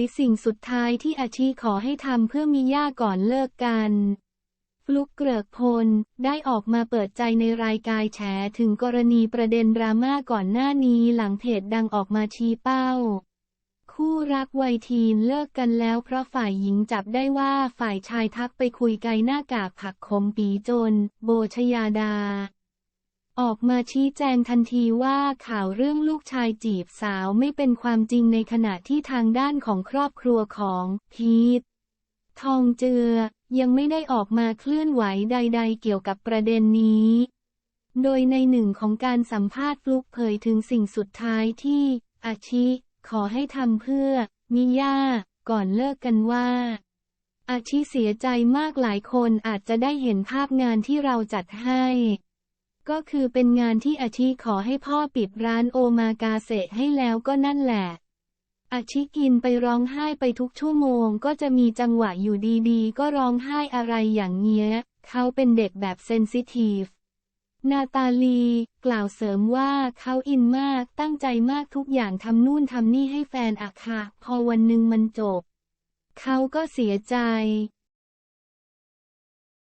ยสิ่งสุดท้ายที่อาชีขอให้ทำเพื่อมิย่าก่อนเลิกกันฟลุกเกริกพล ได้ออกมาเปิดใจในรายการแฉถึงกรณีประเด็นดราม่าก่อนหน้านี้หลังเพจดังออกมาชี้เป้า คู่รักวัยทีนเลิกกันแล้วเพราะฝ่ายหญิงจับได้ว่าฝ่ายชายทักไปคุยไกลหน้ากากผักขมปีจน โบชยาดา ออกมาชี้แจงทันทีว่าข่าวเรื่องลูกชายจีบสาวไม่เป็นความจริงในขณะที่ทางด้านของครอบครัวของพีททองเจือ ยังไม่ได้ออกมาเคลื่อนไหวใด ๆ เกี่ยวกับประเด็นนี้ โดยในหนึ่งของการสัมภาษณ์ฟลุกเผยถึงสิ่งสุดท้ายที่ อาชิ ขอให้ทำเพื่อ มิย่า ก่อนเลิกกันว่าอาชิเสียใจมากหลายคนอาจจะได้เห็นภาพงานที่เราจัดให้ ก็คือเป็นงานที่อาชิขอให้พ่อปิดร้านโอมากาเสะให้แล้วก็นั่นแหละอาชิกินไปร้องไห้ไปทุกชั่วโมง ก็จะมีจังหวะอยู่ดีๆ ก็ร้องไห้อะไรอย่างเงี้ย เขาเป็นเด็กแบบเซนซิทีฟนาตาลี กล่าวเสริมว่าเขาอินมากตั้งใจมากทุกอย่างทำนู่นทำนี่ให้แฟนอะค่ะ พอวันหนึ่งมันจบ เขาก็เสียใจ